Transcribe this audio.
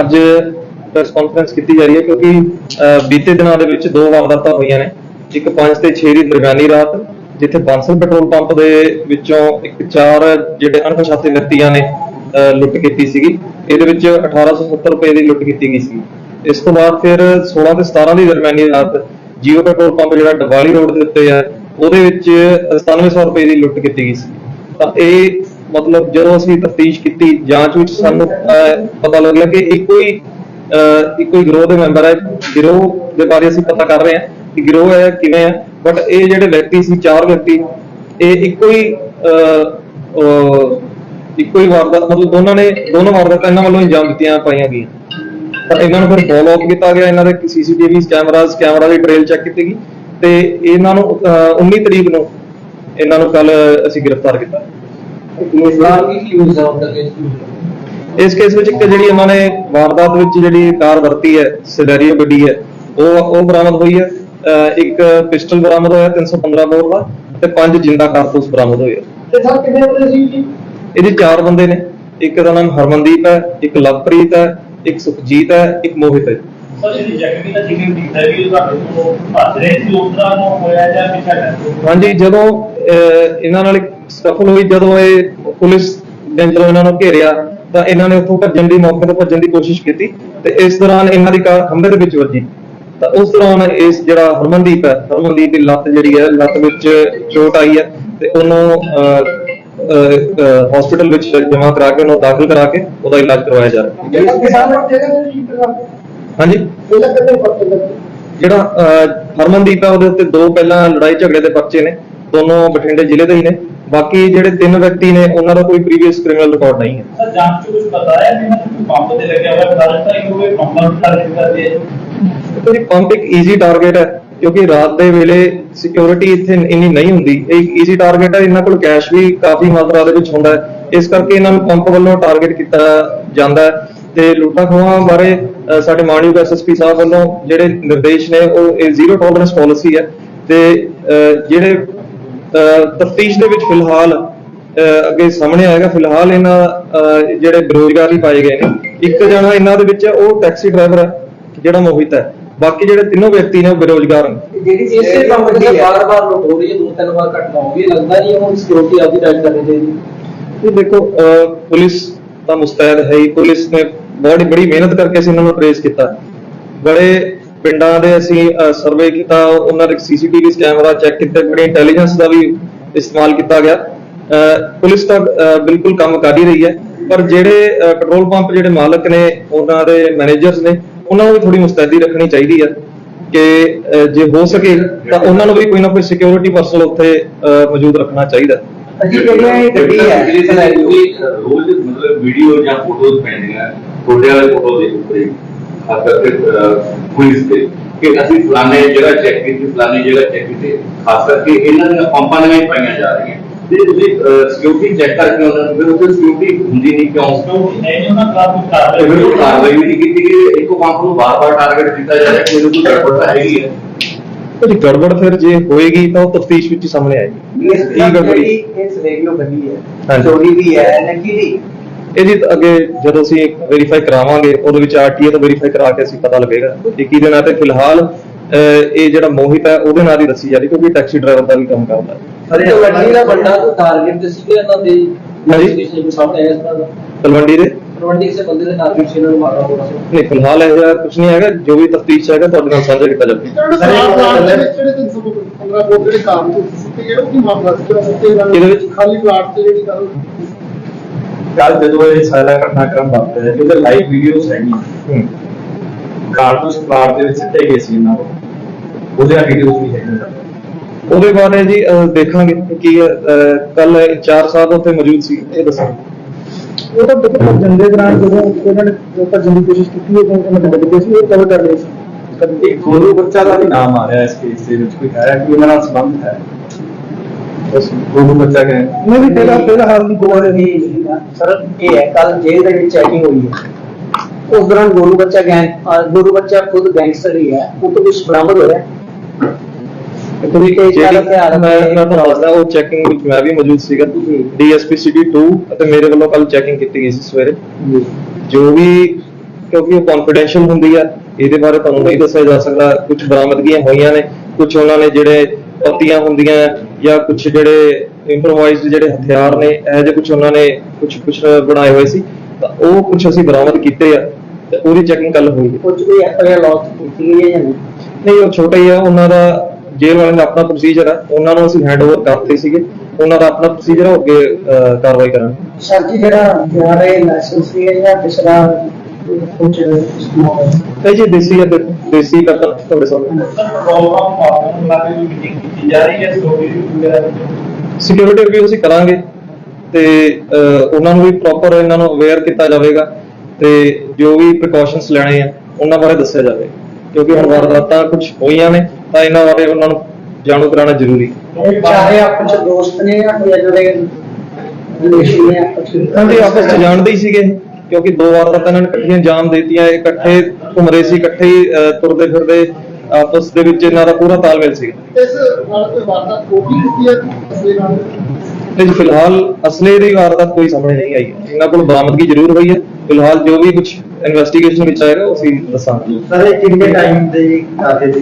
ਅੱਜ press conference ਕੀਤੀ ਜਾ ਰਹੀ ਹੈ ਕਿਉਂਕਿ ਬੀਤੇ ਦਿਨਾਂ ਦੇ ਵਿੱਚ ਦੋ ਵਾਰਦਾਤਾਂ ਹੋਈਆਂ ਨੇ। ਇੱਕ 5 ਤੇ 6 ਦੀ ਦਰਮਿਆਨੀ ਰਾਤ, ਜਿੱਥੇ ਬਾਂਸਲ ਪੈਟਰੋਲ ਪੰਪ ਦੇ ਵਿੱਚੋਂ ਇੱਕ ਚਾਰ ਜਿਹੜੇ ਅਣਪਛਾਤੇ ਵਿਅਕਤੀਆਂ ਨੇ ਲੁੱਟ ਕੀਤੀ ਸੀਗੀ। ਇਹਦੇ ਵਿੱਚ 1870 ਰੁਪਏ ਦੀ ਲੁੱਟ ਕੀਤੀ ਗਈ ਸੀ। ਇਸ ਤੋਂ ਬਾਅਦ ਫਿਰ 16 ਤੇ 17 ਦੀ ਦਰਮਿਆਨੀ ਰਾਤ, ਜੀਓ ਪੈਟਰੋਲ ਪੰਪ ਜਿਹੜਾ ਡਵਾਲੀ ਰੋਡ ਦੇ ਉੱਤੇ ਹੈ, ਉਹਦੇ ਵਿੱਚ 9700 ਰੁਪਏ ਦੀ ਲੁੱਟ ਕੀਤੀ ਗਈ ਸੀ। ਤਾਂ ਇਹ ਮਤਲਬ ਜਦੋਂ ਅਸੀਂ ਤਫਤੀਸ਼ ਕੀਤੀ ਜਾਂਚ ਵਿੱਚ ਸਾਨੂੰ ਪਤਾ ਲੱਗਿਆ ਕਿ ਇੱਕੋ ਹੀ ਅਹ, ਇੱਕੋ ਹੀ ਗਿਰੋਹ ਦੇ ਮੈਂਬਰ ਹੈ। ਗਿਰੋਹ ਦੇ ਬਾਰੇ ਅਸੀਂ ਪਤਾ ਕਰ ਰਹੇ ਹਾਂ ਕਿ ਗਿਰੋਹ ਹੈ ਕਿਵੇਂ ਹੈ। ਬਟ ਇਹ ਜਿਹੜੇ ਵਿਅਕਤੀ ਸੀ ਚਾਰ ਵਿਅਕਤੀ ਇਹ ਇੱਕੋ ਹੀ ਇੱਕੋ ਹੀ ਵਾਰਦਾਤ ਮਤਲਬ ਦੋਨਾਂ ਨੇ ਦੋਨੋਂ ਵਾਰਦਾਤਾਂ ਇਹਨਾਂ ਵੱਲੋਂ ਇੰਜਾਮ ਦਿੱਤੀਆਂ ਪਾਈਆਂ ਗਈਆਂ। ਤਾਂ ਇਹਨਾਂ ਨੂੰ ਫਿਰ ਫੋਲੋ ਅਪ ਕੀਤਾ ਗਿਆ ਇਹਨਾਂ ਦੇ ਸੀਸੀਟੀਵੀ ਕੈਮਰਾਜ਼ ਕੈਮਰਾ ਦੀ ਟ੍ਰੇਲ ਚੈੱਕ ਕੀਤੀ ਗਈ। ਤੇ ਇਹਨਾਂ ਨੂੰ ਅਹ, 19 ਤਰੀਕ ਨੂੰ ਇਹਨਾਂ ਨੂੰ ਕੱਲ ਅਸੀਂ ਗ੍ਰਿਫਤਾਰ ਕੀਤਾ। ਇਸ ਕੇਸ ਵਿੱਚ ਇੱਕ ਜਿਹੜੀ ਇਹਨਾਂ ਨੇ ਵਾਰਦਾਤ ਵਿੱਚ ਜਿਹੜੀ ਕਾਰ ਵਰਤੀ ਹੈ ਸਿਲੈਰੀਓ ਗੱਡੀ ਹੈ ਉਹ ਉਹ ਬਰਾਮਦ ਹੋਈ ਹੈ। ਇੱਕ ਪਿਸਟਲ ਬਰਾਮਦ ਹੋਇਆ 315 ਬੋਰ ਦਾ ਤੇ ਪੰਜ ਜਿੰਦਾ ਕਾਰਤੂਸ ਬਰਾਮਦ ਹੋਏ। ਤੇ ਸਰ ਕਿੰਨੇ ਵਜੇ ਸੀ ਜੀ? ਇਹਦੇ ਚਾਰ ਬੰਦੇ ਨੇ। ਇੱਕ ਦਾ ਨਾਮ ਹਰਮਨਦੀਪ ਹੈ ਇੱਕ ਲਵਪ੍ਰੀਤ ਹੈ ਇੱਕ ਸੁਖਜੀਤ ਹੈ ਇੱਕ ਮੋਹਿਤ ਹੈ। ਸਰ ਇਹਦੀ ਜ਼ਖਮੀ ਦਾ ਜਿਵੇਂ ਦਿਖਦਾ ਵੀ ਉਹ ਤੁਹਾਡੇ ਤੋਂ ਭੱਜ ਰਹੇ ਸੀ ਉਸ ਤਰ੍ਹਾਂ ਨੂੰ ਹੋਇਆ ਜਾਂ ਪਿੱਛਾ ਕਰ ਹਾਂਜੀ ਜਦੋਂ ਅਹ, ਇਹਨਾਂ ਨਾਲ ਸਫਲ ਹੋਈ ਜਦੋਂ ਇਹ ਪੁਲਿਸ ਦੇ ਅੰਦਰੋਂ ਇਹਨਾਂ ਨੂੰ ਘੇਰਿਆ ਤਾਂ ਇਹਨਾਂ ਨੇ ਉੱਥੋਂ ਭੱਜਣ ਦੀ ਮੌਕੇ ਤੋਂ ਭੱਜਣ ਦੀ ਕੋਸ਼ਿਸ਼ ਕੀਤੀ ਤੇ ਇਸ ਦੌਰਾਨ ਇਹਨਾਂ ਦੀ ਕਾਰ ਖੰਭੇ ਦੇ ਵਿੱਚ ਵੱਜੀ। ਤਾਂ ਉਸ ਦੌਰਾਨ ਇਸ ਜਿਹੜਾ ਹਰਮਨਦੀਪ ਹੈ ਹਰਮਨਦੀਪ ਦੀ ਲੱਤ ਜਿਹੜੀ ਹੈ ਲੱਤ ਵਿੱਚ ਚੋਟ ਆਈ ਹੈ ਤੇ ਉਹਨੂੰ ਹਸਪੀਟਲ ਵਿੱਚ ਜਮ੍ਹਾਂ ਕਰਾ ਕੇ ਉਹਨੂੰ ਦਾਖਲ ਕਰਾ ਕੇ ਉਹਦਾ ਇਲਾਜ ਕਰਵਾਇਆ ਜਾ ਰਿਹਾ। ਹੈ ਨੂੰ ਹਾਂਜੀ। ਜਿਹੜਾ ਹਰਮਨਦੀਪ ਹੈ ਉਹਦੇ ਉੱਤੇ ਦੋ ਪਹਿਲਾਂ ਲੜਾਈ ਝਗੜੇ ਦੇ ਪਰਚੇ ਨੇ ਦੋਨੋਂ ਬਠਿੰਡੇ ਜ਼ਿਲ੍ਹੇ ਦੇ ਹੀ ਨੇ। ਬਾਕੀ ਜਿਹੜੇ ਤਿੰਨ ਵਿਅਕਤੀ ਨੇ ਉਹਨਾਂ ਦਾ ਕੋਈ ਪ੍ਰੀਵੀਅਸ ਕ੍ਰਿਮੀਨਲ ਰਿਕਾਰਡ ਨਹੀਂ ਹੈ। ਸਰ ਜਾਂਚ ਚ ਕੁਝ ਪਤਾ ਹੈ ਕਿ ਮੈਂ ਪੰਪ ਤੇ ਲੱਗਿਆ ਹੋਇਆ ਕਾਰਨ ਤਾਂ ਇਹ ਹੋਵੇ ਪੰਪਾਂ ਨੂੰ ਟਾਰਗੇਟ ਕਰਦੇ ਦੇਖੋ ਜੀ ਪੰਪ ਇੱਕ ਈਜ਼ੀ ਟਾਰਗੇਟ ਹੈ ਕਿਉਂਕਿ ਰਾਤ ਦੇ ਵੇਲੇ ਸਿਕਿਉਰਿਟੀ ਇੱਥੇ ਇੰਨੀ ਨਹੀਂ ਹੁੰਦੀ। ਇਹ ਇੱਕ ਈਜ਼ੀ ਟਾਰਗੇਟ ਹੈ ਇਹਨਾਂ ਕੋਲ ਕੈਸ਼ ਵੀ ਕਾਫੀ ਮਾਤਰਾ ਦੇ ਵਿੱਚ ਹੁੰਦਾ ਹੈ। ਇਸ ਕਰਕੇ ਇਹਨਾਂ ਨੂੰ ਪੰਪ ਵੱਲੋਂ ਟਾਰਗੇਟ ਕੀਤਾ ਜਾਂਦਾ ਹੈ। ਤੇ ਲੁੱਟਾਂ ਖੋਹਾਂ ਬਾਰੇ ਸਾਡੇ ਮਾਨਯੋਗ ਐਸਐਸਪੀ ਸਾਹਿਬ ਵੱਲੋਂ ਜਿਹੜੇ ਨਿਰਦੇਸ਼ ਨੇ ਉਹ ਇਹ ਜ਼ੀਰੋ ਟੋਲਰੈਂਸ ਪਾਲਿਸੀ ਹੈ। ਤੇ ਜਿਹੜੇ ਤਫਤੀਸ਼ ਦੇ ਵਿੱਚ ਫਿਲਹਾਲ ਅੱਗੇ ਸਾਹਮਣੇ ਆਏਗਾ ਫਿਲਹਾਲ ਇਹਨਾਂ ਅਹ, ਜਿਹੜੇ ਬੇਰੋਜ਼ਗਾਰ ਹੀ ਪਾਏ ਗਏ ਨੇ ਇੱਕ ਜਣਾ ਇਹਨਾਂ ਦੇ ਵਿੱਚ ਉਹ ਟੈਕਸੀ ਡਰਾਈਵਰ ਹੈ ਜਿਹੜਾ ਮੋਹਿਤ ਹੈ। ਬਾਕੀ ਜਿਹੜੇ ਤਿੰਨੋਂ ਵਿਅਕਤੀ ਨੇ ਉਹ ਬੇਰੋਜ਼ਗਾਰ ਨੇ। ਜਿਹੜੀ ਇਸੇ ਕੰਮ ਦੇ ਬਾਰ-ਬਾਰ ਲੁੱਟ ਹੋ ਰਹੀ ਹੈ ਦੋ ਤਿੰਨ ਵਾਰ ਘਟਨਾ ਹੋ ਗਈ ਲੱਗਦਾ ਨਹੀਂ ਹੁਣ ਸਿਕਿਉਰਿਟੀ ਆਪਦੀ ਟਾਈਟ ਕਰਨੀ ਚਾਹੀਦੀ। ਇਹ ਦੇਖੋ ਅਹ, ਪੁਲਿਸ ਤਾਂ ਮੁਸਤੈਦ ਹੈ ਹੀ ਪੁਲਿਸ ਨੇ ਬੜੀ ਬੜੀ ਮਿਹਨਤ ਕਰਕੇ ਅਸੀਂ ਇਹਨਾਂ ਨੂੰ ਟ੍ਰੇਸ ਕੀਤਾ। ਬੜੇ ਪਿੰਡਾਂ ਦੇ ਅਸੀਂ ਸਰਵੇ ਕੀਤਾ ਉਹਨਾਂ ਦੇ ਸੀਸੀਟੀਵੀ ਕੈਮਰਾ ਚੈੱਕ ਕੀਤੇ ਬੜੀ ਇੰਟੈਲੀਜੈਂਸ ਦਾ ਵੀ ਇਸਤੇਮਾਲ ਕੀਤਾ ਗਿਆ। ਪੁਲਿਸ ਤਾਂ ਬਿਲਕੁਲ ਕੰਮ ਕਰ ਹੀ ਰਹੀ ਹੈ ਪਰ ਜਿਹੜੇ ਪੈਟਰੋਲ ਪੰਪ ਜਿਹੜੇ ਮਾਲਕ ਨੇ ਉਹਨਾਂ ਦੇ ਮੈਨੇਜਰਸ ਨੇ ਉਹਨਾਂ ਨੂੰ ਵੀ ਥੋੜੀ ਮੁਸਤੈਦੀ ਰੱਖਣੀ ਚਾਹੀਦੀ ਹੈ ਕਿ ਜੇ ਹੋ ਸਕੇ ਤਾਂ ਉਹਨਾਂ ਨੂੰ ਵੀ ਕੋਈ ਨਾ ਕੋਈ ਸਿਕਿਉਰਿਟੀ ਪਰਸਨ ਉੱਥੇ ਮੌਜੂਦ ਰੱਖਣਾ ਚਾਹੀਦਾ। ਹੈ ਅਜੀ ਜਿਹੜੀਆਂ ਇਹ ਗੱਡੀ ਹੈ। ਰੋਜ਼ ਮਤਲਬ ਵੀਡੀਓ ਜਾਂ ਫੋਟੋਜ਼ ਪੈਂਦੀਆਂ ਤੁਹਾਡੇ ਵਾਲੇ ਫੋਟੋ ਦੇ ਉੱਤੇ ਖਾਸ ਕਰਕੇ ਪੁਲਿਸ ਤੇ ਕਿ ਅਸੀਂ ਫਲਾਣੇ ਜਗ੍ਹਾ ਚੈੱਕ ਕੀਤੀ ਫਲਾਣੇ ਜਗ੍ਹਾ ਚੈੱਕ ਕੀਤੀ ਖਾਸ ਕਰਕੇ ਇਹਨਾਂ ਦੀਆਂ ਪੰਪਾਂ ਦੀਆਂ ਹੀ ਪਾਈਆਂ ਜਾ ਰਹੀਆਂ ਜੇ ਤੁਸੀਂ ਸਿਕਿਉਰਿਟੀ ਚੈੱਕ ਕਰਕੇ ਉਹਨਾਂ ਨੂੰ ਫਿਰ ਉੱਥੇ ਸਿਕਿਉਰਿਟੀ ਹੁੰਦੀ ਨਹੀਂ ਕਿਉਂ ਕਿਉਂਕਿ ਨਹੀਂ ਉਹਨਾਂ ਖਿਲਾਫ ਕੋਈ ਕਾਰਵਾਈ ਤੇ ਫਿਰ ਉਹ ਕਾਰਵਾਈ ਵੀ ਨਹੀਂ ਕੀਤੀ ਕਿ ਇੱਕੋ ਪੰਪ ਨੂੰ ਬਾਰ-ਬਾਰ ਟਾਰਗੇਟ ਕੀਤਾ ਜਾ ਰਿਹਾ ਕਿ ਉਹਨੂੰ ਗੜਬੜ ਤਾਂ ਹੈਗੀ ਹੈ ਉਹਦੀ ਗੜਬੜ ਫਿਰ ਜੇ ਹੋਏਗੀ ਤਾਂ ਉਹ ਤਫਤੀਸ਼ ਵਿੱਚ ਹੀ ਸਾਹਮਣੇ ਆਏਗੀ ਕੀ ਗੜਬੜੀ ਇਸ ਰੇਡੀਓ ਗੱਡੀ ਹੈ ਹਾਂਜੀ। ਚੋਰੀ ਵੀ ਹੈ ਨਕੀ ਦੀ ਇਹਦੀ ਅੱਗੇ ਜਦੋਂ ਅਸੀਂ ਵੈਰੀਫਾਈ ਕਰਾਵਾਂਗੇ ਉਹਦੇ ਵਿੱਚ ਆਰਟੀਏ ਤੋਂ ਵੈਰੀਫਾਈ ਕਰਾ ਕੇ ਅਸੀਂ ਪਤਾ ਲੱਗੇਗਾ ਕਿ ਕਿਹਦੇ ਨਾਂ ਤੇ ਫਿਲਹਾਲ ਇਹ ਜਿਹੜਾ ਮੋਹਿਤ ਹੈ ਉਹਦੇ ਨਾਲ ਹੀ ਦੱਸੀ ਜਾ ਰਹੀ ਕਿਉਂਕਿ ਟੈਕਸੀ ਡਰਾਈਵਰ ਦਾ ਵੀ ਕੰਮ ਕਰਦਾ। ਹੈ ਅਰੇ ਗੱਡੀ ਦਾ ਵੱਡਾ ਕੋਈ ਟਾਰਗੇਟ ਤੇ ਸੀ ਇਹਨਾਂ ਦੇ। ਹਾਂਜੀ। ਸਟੇਸ਼ਨ ਦੇ ਸਾਹਮਣੇ ਆਇਆ ਇਸ ਤਰ੍ਹਾਂ ਦਾ। ਤਲਵੰਡੀ ਦੇ? ਰਵੰਡੀ ਸੇ ਬੰਦੇ ਦੇ ਟਾਰਗੇਟ ਸੀ ਇਹਨਾਂ ਨੂੰ ਮਾਰਨਾ ਹੋਣਾ ਸੀ ਨਹੀਂ ਫਿਲਹਾਲ ਇਹ ਜਿਹਾ ਕੁਝ ਨਹੀਂ ਹੈਗਾ ਜੋ ਵੀ ਤਫਤੀਸ਼ ਹੈਗਾ ਤੁਹਾਡੇ ਨਾਲ ਸਾਂਝਾ ਕੀਤਾ ਜਾਵੇਗਾ ਜਿਹੜੇ 315 ਵੋਟ ਜਿਹੜੇ ਕਾਰਨ ਤੋਂ ਸੁੱਤੇ ਗਏ ਉਹ ਕੀ ਮਾਮਲਾ ਸੀ? ਜਿਹੜਾ ਸੁੱਤੇ ਇਹਨਾਂ ਇਹਦੇ ਨੇ ਵਿੱਚ- ਖਾਲੀ ਪਲਾਟ ਤੇ ਜਿਹੜੀ ਗੱਲ ਕੱਲ ਜਦੋਂ ਇਹ ਸਾਰਾ ਘਟਨਾਕ੍ਰਮ ਵਾਪਰਿਆ ਇਹਦੇ ਲਾਈਵ ਵੀਡੀਓਜ਼ ਹੈਗੀਆਂ। ਹੂੰ। ਕਾਰਤੂਸ ਪਲਾਟ ਦੇ ਵਿੱਚ ਸਿੱਟੇ ਗਏ ਸੀ ਇਹਨਾਂ ਉਹਦੀਆਂ ਵੀਡੀਓਜ਼ ਵੀ ਹੈਗੀਆਂ। ਉਹਦੇ ਬਾਰੇ ਜੀ ਦੇਖਾਂਗੇ ਕਿ ਕੱਲ ਇੰਚਾਰਜ ਸਾਹਿਬ ਉੱਥੇ ਮੌਜੂਦ ਸੀ ਇਹ ਦੱਸੋ ਉਹ ਤਾਂ ਦੇਖੋ ਭੱਜਣ ਦੇ ਦੌਰਾਨ ਜਦੋਂ ਉਹਨਾਂ ਨੇ ਭੱਜਣ ਦੀ ਕੋਸ਼ਿਸ਼ ਕੀਤੀ ਉਹ ਉਹਨਾਂ ਦੇ ਡੱਬੇ ਸੀ ਉਹ ਕਵਰ ਕਰ ਰਹੇ ਸੀ। ਇੱਕ ਗੋਲੂ ਬੱਚਾ ਦਾ ਵੀ ਨਾਮ ਆ ਰਿਹਾ ਇਸ ਕੇਸ ਦੇ ਵਿੱਚ ਕੋਈ ਹੈ ਕਿ ਉਹਨਾਂ ਨਾਲ ਸੰਬੰਧ ਹੈ? ਉਸ ਗੋਲੂ ਬੱਚਾ ਕਹੇ ਮੈਂ ਵੀ ਪਹਿਲਾਂ ਪਹਿਲਾਂ ਹਾਲ ਦੀ ਗੋਲ ਗੋਲ ਦੀ ਸਰ ਇਹ ਹੈ ਕੱਲ ਜੇਲ੍ਹ ਦੇ ਵਿੱਚ ਚੈਕਿੰਗ ਹੋਈ ਹੈ। ਉਸ ਦੌਰਾਨ ਗੋਲੂ ਬੱਚਾ ਗੈਂਗ ਅਹ ਗੋਲੂ ਬੱਚਾ ਖੁਦ ਗੈਂਗਸਟਰ ਹੀ ਹੈ। ਉਹ ਤੋਂ ਕੁਝ ਬਰਾਮਦ ਹੋਇਆ ਦੇਖੋ ਜੀ ਤੇ ਜ਼ਿਆਦਾ ਜਿਹੜੀ ਹਥਿਆਰ ਮੈਂ ਆਪਣੇ- ਮੈਂ ਤੁਹਾਨੂੰ ਦੱਸਦਾ ਉਹ ਚੈਕਿੰਗ ਵਿੱਚ ਮੈਂ ਵੀ ਮੌਜੂਦ ਸੀਗਾ। ਡੀਐਸਪੀ ਸਿਟੀ 2 ਅਤੇ ਮੇਰੇ ਵੱਲੋਂ ਕੱਲ ਚੈਕਿੰਗ ਕੀਤੀ ਗਈ ਸੀ ਸਵੇਰੇ। ਜੋ। ਵੀ ਕਿਉਂਕਿ ਉਹ ਕੌਨਫੀਡੈਂਸ਼ੀਅਲ ਹੁੰਦੀ ਆ ਇਹਦੇ ਬਾਰੇ ਤੁਹਾਨੂੰ ਨਹੀਂ ਦੱਸਿਆ ਜਾ ਸਕਦਾ। ਕੁਝ ਬਰਾਮਦਗੀਆਂ ਹੋਈਆਂ ਨੇ। ਕੁਝ ਉਹਨਾਂ ਨੇ ਜਿਹੜੇ ਪੱਤੀਆਂ ਹੁੰਦੀਆਂ ਜਾਂ ਕੁਝ ਜਿਹੜੇ ਇੰਪਰੋਵਾਈਜ਼ਡ ਜਿਹੜੇ ਹਥਿਆਰ ਨੇ ਇਹ ਜਿਹੇ ਕੁਝ ਉਹਨਾਂ ਨੇ ਕੁਝ ਕੁਝ ਬਣਾਏ ਹੋਏ ਸੀ। ਤਾਂ ਉਹ ਕੁਝ ਅਸੀਂ ਬਰਾਮਦ ਕੀਤੇ ਆ ਤੇ ਉਹਦੀ ਚੈਕਿੰਗ ਕੱਲ ਹੋਈ ਹੈ। ਕੁਝ ਵੀ ਐਫਆਈਆਰ ਲੌਂਚ ਕੀਤੀ ਗਈ ਹੈ ਜਾਂ ਨਹੀਂ? ਨਹੀਂ ਉਹ ਛੋਟਾ ਹੀ ਆ ਉਹਨਾਂ ਦਾ ਜੇਲ੍ਹ ਵਾਲਿਆਂ ਦਾ ਆਪਣਾ ਪ੍ਰੋਸੀਜਰ ਆ। ਉਹਨਾਂ ਨੂੰ ਅਸੀਂ ਹੈਂਡਓਵਰ ਕਰਤੇ ਸੀਗੇ। ਉਹਨਾਂ ਦਾ ਆਪਣਾ ਪ੍ਰੋਸੀਜਰ ਅੱਗੇ ਅਹ, ਕਾਰਵਾਈ ਕਰਾਂਗੇ। ਸਰ ਜੀ ਜਿਹੜਾ ਹਮਾਰੇ ਲਾਇਸੈਂਸ ਹੈ ਜਾਂ ਦੂਸਰਾ ਕੁਝ ਤੇ ਜੀ ਦੇਸੀ ਦੇਸੀ ਕਤਲ ਤੁਹਾਡੇ ਸਾਹਮਣੇ। ਵਿੱਚ ਸਿਕਿਉਰਿਟੀ ਰਿਵਿਊ ਅਸੀਂ ਕਰਾਂਗੇ ਤੇ ਉਹਨਾਂ ਨੂੰ ਵੀ ਪ੍ਰੋਪਰ ਇਹਨਾਂ ਨੂੰ ਅਵੇਅਰ ਕੀਤਾ ਜਾਵੇਗਾ ਤੇ ਜੋ ਵੀ ਪ੍ਰੀਕਾਸ਼ਨਸ ਲੈਣੇ ਆ ਉਹਨਾਂ ਬਾਰੇ ਦੱਸਿਆ ਜਾਵੇ। ਕਿਉਂਕਿ ਹੁਣ ਵਾਰਦਾਤਾਂ ਕੁਝ ਹੋਈਆਂ ਨੇ ਤਾਂ ਇਹਨਾਂ ਬਾਰੇ ਉਹਨਾਂ ਨੂੰ ਜਾਣੂ ਕਰਾਉਣਾ ਜ਼ਰੂਰੀ। ਹੈ ਚਾਹੇ ਆਪਸ ਚ ਦੋਸਤ ਨੇ ਜਾਂ ਕੋਈ ਜਿਹੜੇ ਰਿਲੇਸ਼ਨ ਨੇ ਆਪਸ ਚ। ਇਹਨਾਂ ਦੇ ਆਪਸ ਚ ਜਾਣਦੇ ਹੀ ਸੀਗੇ। ਕਿਉਂਕਿ ਦੋ ਵਾਰ ਤਾਂ ਇਹਨਾਂ ਨੇ ਇਕੱਠੀਆਂ ਜਾਮ ਦੇਤੀਆਂ ਇਹ ਇਕੱਠੇ ਘੁੰਮ ਰਹੇ ਸੀ ਇਕੱਠੇ ਹੀ ਅਹ, ਤੁਰਦੇ ਫਿਰਦੇ ਆਪਸ ਦੇ ਵਿੱਚ ਇਹਨਾਂ ਦਾ ਪੂਰਾ ਤਾਲਮੇਲ ਸੀਗਾ। ਇਸ ਨਾਲ ਕੋਈ ਵਾਰਦਾਤ ਕੋਟੀ ਕੀਤੀ ਹੈ ਅਸਲੀ ਨਾਲ? ਤੇ ਜੀ ਫਿਲਹਾਲ ਅਸਲੇ ਦੀ ਵਾਰਦਾਤ ਕੋਈ ਸਾਹਮਣੇ ਨਹੀਂ ਆਈ। ਹੈ। ਇਹਨਾਂ ਕੋਲ ਬਰਾਮਦਗੀ ਜ਼ਰੂਰ ਹੋਈ ਹੈ। ਫਿਲਹਾਲ ਜੋ ਵੀ ਕੁਝ ਇਨਵੈਸਟੀਗੇਸ਼ਨ ਵਿੱਚ ਆਏਗਾ ਉਹ ਅਸੀਂ ਦੱਸਾਂਗੇ। ਸਾਰੇ ਕਿੰਨੇ ਟਾਈਮ ਦੇ ਕਾਫੀ